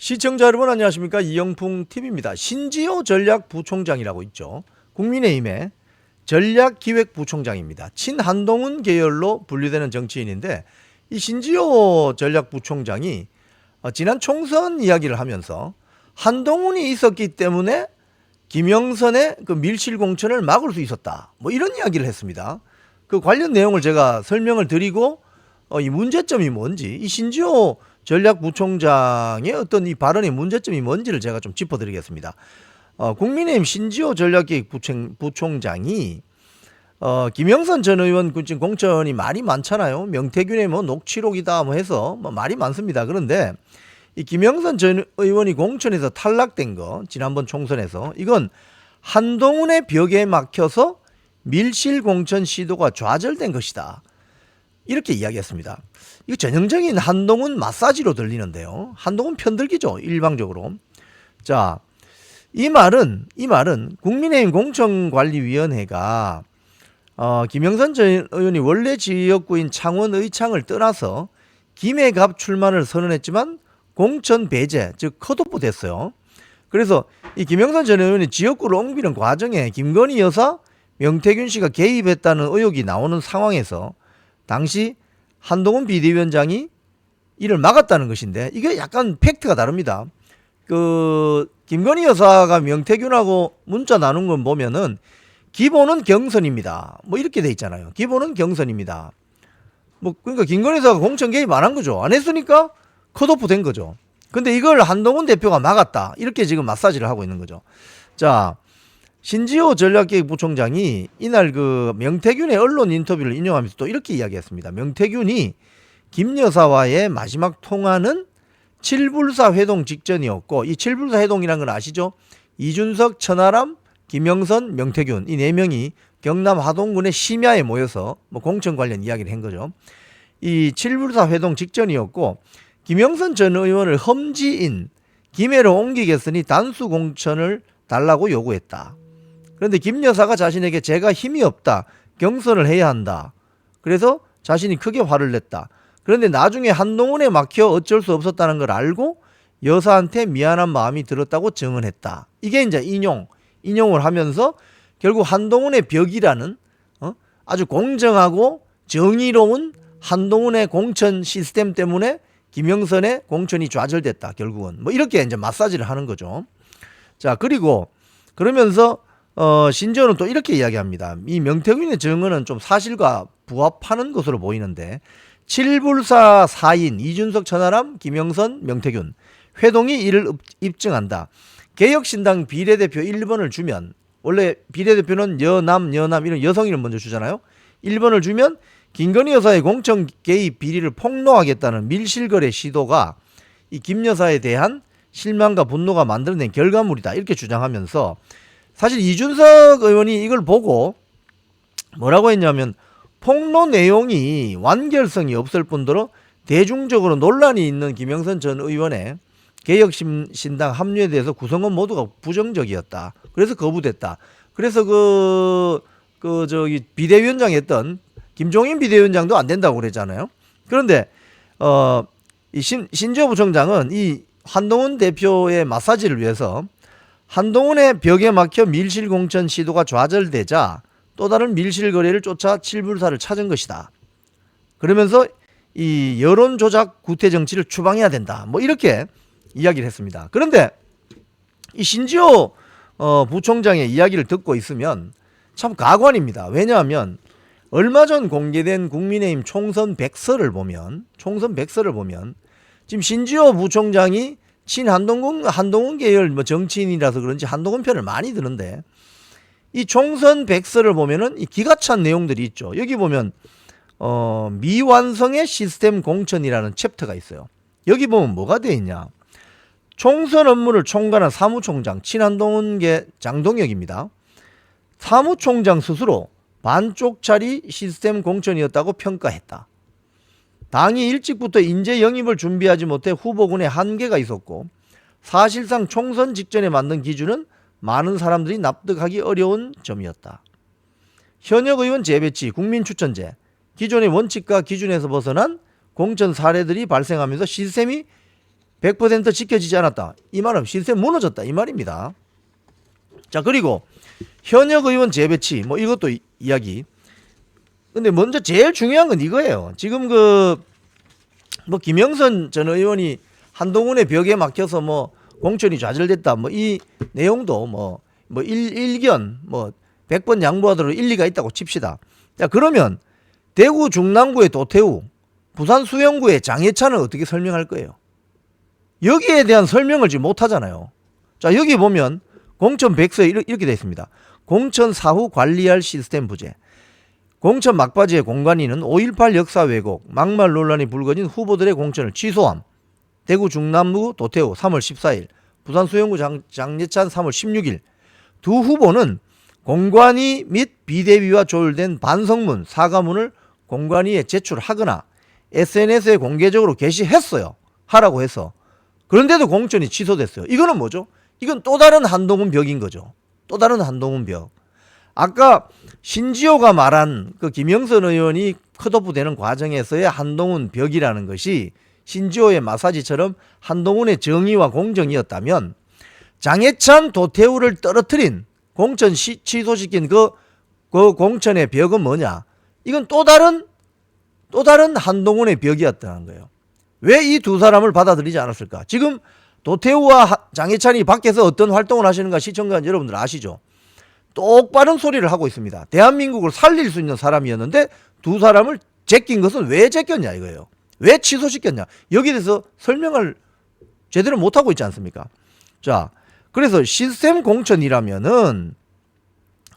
시청자 여러분 안녕하십니까 이영풍 TV입니다. 신지호 전략부총장이라고 있죠. 국민의힘의 전략기획부총장입니다. 친한동훈 계열로 분류되는 정치인인데 이 신지호 전략부총장이 어, 지난 총선 이야기를 하면서 한동훈이 있었기 때문에 김영선의 그 밀실 공천을 막을 수 있었다. 뭐 이런 이야기를 했습니다. 그 관련 내용을 제가 설명을 드리고 어, 이 문제점이 뭔지 이 신지호 전략부총장의 어떤 이 발언의 문제점이 뭔지를 제가 좀 짚어드리겠습니다. 어, 국민의힘 신지호 전략기획부총장이 어, 김영선 전 의원 군 지금 공천이 말이 많잖아요. 명태균의 뭐 녹취록이다 뭐 해서 뭐 말이 많습니다. 그런데 이 김영선 전 의원이 공천에서 탈락된 거 지난번 총선에서 이건 한동훈의 벽에 막혀서 밀실 공천 시도가 좌절된 것이다. 이렇게 이야기했습니다. 이거 전형적인 한동훈 마사지로 들리는데요. 한동훈 편들기죠. 일방적으로. 자, 이 말은 이 말은 국민의힘 공천관리위원회가 어, 김영선 전 의원이 원래 지역구인 창원 의창을 떠나서 김해갑 출마를 선언했지만 공천 배제 즉 컷오프 됐어요. 그래서 이 김영선 전 의원이 지역구를 옮기는 과정에 김건희 여사, 명태균 씨가 개입했다는 의혹이 나오는 상황에서 당시 한동훈 비대위원장이 이를 막았다는 것인데 이게 약간 팩트가 다릅니다. 그 김건희 여사가 명태균하고 문자 나눈 건 보면은 기본은 경선입니다. 뭐 이렇게 돼 있잖아요. 기본은 경선입니다. 뭐 그러니까 김건희 여사가 공천 개입 안 한 거죠. 안 했으니까 컷오프 된 거죠. 근데 이걸 한동훈 대표가 막았다. 이렇게 지금 마사지를 하고 있는 거죠. 자, 신지호 전략기획부총장이 이날 그 명태균의 언론 인터뷰를 인용하면서 또 이렇게 이야기했습니다. 명태균이 김 여사와의 마지막 통화는 칠불사 회동 직전이었고 이 칠불사 회동이라는 건 아시죠? 이준석, 천하람, 김영선, 명태균 이 네 명이 경남 하동군의 심야에 모여서 뭐 공천 관련 이야기를 한 거죠. 이 칠불사 회동 직전이었고 김영선 전 의원을 험지인 김해로 옮기겠으니 단수 공천을 달라고 요구했다. 그런데 김 여사가 자신에게 제가 힘이 없다. 경선을 해야 한다. 그래서 자신이 크게 화를 냈다. 그런데 나중에 한동훈에 막혀 어쩔 수 없었다는 걸 알고 여사한테 미안한 마음이 들었다고 증언했다. 이게 이제 인용, 인용을 하면서 결국 한동훈의 벽이라는 어? 아주 공정하고 정의로운 한동훈의 공천 시스템 때문에 김영선의 공천이 좌절됐다. 결국은 뭐 이렇게 이제 마사지를 하는 거죠. 자 그리고 그러면서 어, 신지호는 또 이렇게 이야기합니다. 이 명태균의 증언은 좀 사실과 부합하는 것으로 보이는데 칠불사 4인 이준석 천하람 김영선 명태균 회동이 이를 읍- 입증한다. 개혁신당 비례대표 1번을 주면 원래 비례대표는 여남 여남 이런 여성인을 먼저 주잖아요. 1번을 주면 김건희 여사의 공천 개입 비리를 폭로하겠다는 밀실거래 시도가 이 김 여사에 대한 실망과 분노가 만들어낸 결과물이다 이렇게 주장하면서 사실 이준석 의원이 이걸 보고 뭐라고 했냐면 폭로 내용이 완결성이 없을 뿐더러 대중적으로 논란이 있는 김영선 전 의원의 개혁신당 합류에 대해서 구성원 모두가 부정적이었다. 그래서 거부됐다. 그래서 그, 그, 저기, 비대위원장 했던 김종인 비대위원장도 안 된다고 그랬잖아요. 그런데, 어, 이 신, 신지호 부총장은 이 한동훈 대표의 마사지를 위해서 한동훈의 벽에 막혀 밀실 공천 시도가 좌절되자 또 다른 밀실 거래를 쫓아 칠불사를 찾은 것이다. 그러면서 이 여론 조작 구태 정치를 추방해야 된다. 뭐 이렇게 이야기를 했습니다. 그런데 이 신지호 어, 부총장의 이야기를 듣고 있으면 참 가관입니다. 왜냐하면 얼마 전 공개된 국민의힘 총선 백서를 보면 총선 백서를 보면 지금 신지호 부총장이 친 한동훈 한동훈 계열 뭐 정치인이라서 그런지 한동훈 편을 많이 드는데 이 총선 백서를 보면은 이 기가 찬 내용들이 있죠. 여기 보면 어, 미완성의 시스템 공천이라는 챕터가 있어요. 여기 보면 뭐가 돼 있냐? 총선 업무를 총괄한 사무총장 친한동훈계 장동혁입니다. 사무총장 스스로 반쪽짜리 시스템 공천이었다고 평가했다. 당이 일찍부터 인재 영입을 준비하지 못해 후보군에 한계가 있었고 사실상 총선 직전에 만든 기준은 많은 사람들이 납득하기 어려운 점이었다. 현역 의원 재배치, 국민 추천제, 기존의 원칙과 기준에서 벗어난 공천 사례들이 발생하면서 시스템이 100% 지켜지지 않았다. 이 말은 시스템 무너졌다. 이 말입니다. 자, 그리고 현역 의원 재배치 뭐 이것도 이- 이야기. 근데 먼저 제일 중요한 건 이거예요. 지금 그 뭐 김영선 전 의원이 한동훈의 벽에 막혀서 뭐 공천이 좌절됐다. 뭐 이 내용도 뭐 뭐 일, 일견 뭐 100번 양보하도록 일리가 있다고 칩시다. 자, 그러면 대구 중랑구의 도태우, 부산 수영구의 장해찬은 어떻게 설명할 거예요? 여기에 대한 설명을 지금 못 하잖아요. 자, 여기 보면 공천 이렇- 이렇게 되어 있습니다. 공천 사후 관리할 시스템 부재. 공천 막바지의 공관위는 5.18 역사 왜곡, 막말 논란이 불거진 후보들의 공천을 취소함. 대구 중남구 도태우 3월 14일, 부산 수영구 장, 장예찬 3월 16일. 두 후보는 공관위 및 비대위와 조율된 반성문, 사과문을 공관위에 제출하거나 SNS에 공개적으로 게시했어요. 하라고 해서. 그런데도 공천이 취소됐어요. 이거는 뭐죠? 이건 또 다른 한동훈 벽인 거죠. 또 다른 한동훈 벽. 아까 신지호가 말한 그 김영선 의원이 컷오프 되는 과정에서의 한동훈 벽이라는 것이 신지호의 마사지처럼 한동훈의 정의와 공정이었다면 장해찬 도태우를 떨어뜨린 공천 시, 취소시킨 그, 그 공천의 벽은 뭐냐? 이건 또 다른 또 다른 한동훈의 벽이었다는 거예요. 왜 이 두 사람을 받아들이지 않았을까? 지금 도태우와 하- 장해찬이 밖에서 어떤 활동을 하시는가 시청자 여러분들 아시죠? 똑바른 소리를 하고 있습니다. 대한민국을 살릴 수 있는 사람이었는데 두 사람을 제낀 것은 왜 제꼈냐 이거예요. 왜 취소시켰냐? 여기에 대해서 설명을 제대로 못하고 있지 않습니까? 자, 그래서 시스템 공천이라면은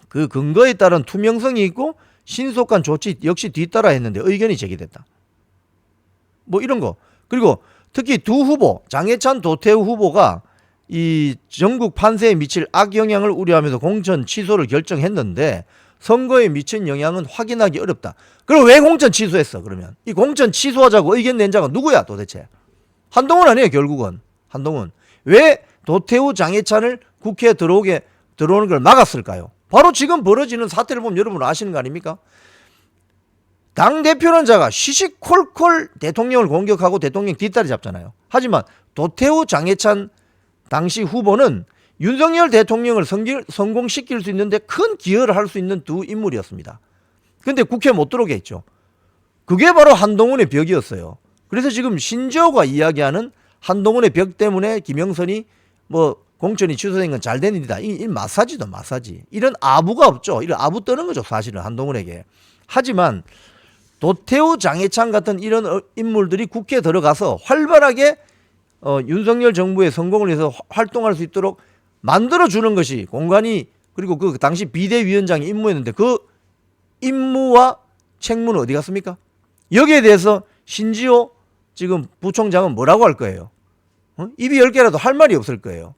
그 근거에 따른 투명성이 있고 신속한 조치 역시 뒤따라 했는데 의견이 제기됐다. 뭐 이런 거. 그리고 특히 두 후보, 장해찬 도태우 후보가 이 전국 판세에 미칠 악영향을 우려하면서 공천 취소를 결정했는데 선거에 미친 영향은 확인하기 어렵다. 그럼 왜 공천 취소했어? 그러면 이 공천 취소하자고 의견 낸 자가 누구야 도대체? 한동훈 아니에요 결국은 한동훈 왜 도태우 장해찬을 국회에 들어오게 들어오는 걸 막았을까요? 바로 지금 벌어지는 사태를 보면 여러분 아시는 거 아닙니까? 당 대표는 자가 시시콜콜 대통령을 공격하고 대통령 뒷다리 잡잖아요. 하지만 도태우 장해찬 당시 후보는 윤석열 대통령을 성기- 성공시킬 수 있는데 큰 기여를 할 수 있는 두 인물이었습니다. 근데 국회 못 들어오게 했죠. 그게 바로 한동훈의 벽이었어요. 그래서 지금 신재호가 이야기하는 한동훈의 벽 때문에 김영선이 뭐 공천이 취소된 건 잘 된 일이다. 이, 이 마사지도 마사지. 이런 아부가 없죠. 이런 아부 떠는 거죠. 사실은 한동훈에게. 하지만 도태우 장해찬 같은 이런 어- 인물들이 국회에 들어가서 활발하게 어, 윤석열 정부의 성공을 위해서 화- 활동할 수 있도록 만들어 주는 것이 공관이 그리고 그 당시 비대위원장이 임무였는데 그 임무와 책무는 어디 갔습니까? 여기에 대해서 신지호 지금 부총장은 뭐라고 할 거예요? 어? 입이 열 개라도 할 말이 없을 거예요.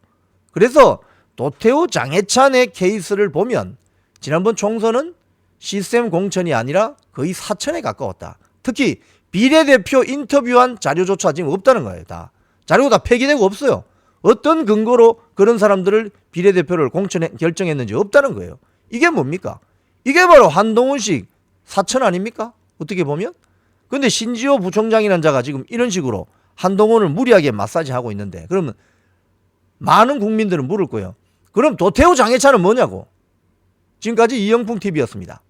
그래서 도태우 장해찬의 케이스를 보면 지난번 총선은 시스템 공천이 아니라 거의 사천에 가까웠다. 특히 비례대표 인터뷰한 자료조차 지금 없다는 거예요. 다 자료가 다 폐기되고 없어요. 어떤 근거로 그런 사람들을 비례대표를 공천에 결정했는지 없다는 거예요. 이게 뭡니까? 이게 바로 한동훈식 사천 아닙니까? 어떻게 보면? 근데 신지호 부총장이라는 자가 지금 이런 식으로 한동훈을 무리하게 마사지하고 있는데 그러면 많은 국민들은 물을 거예요. 그럼 도태우 장해찬은 뭐냐고. 지금까지 이영풍 TV였습니다.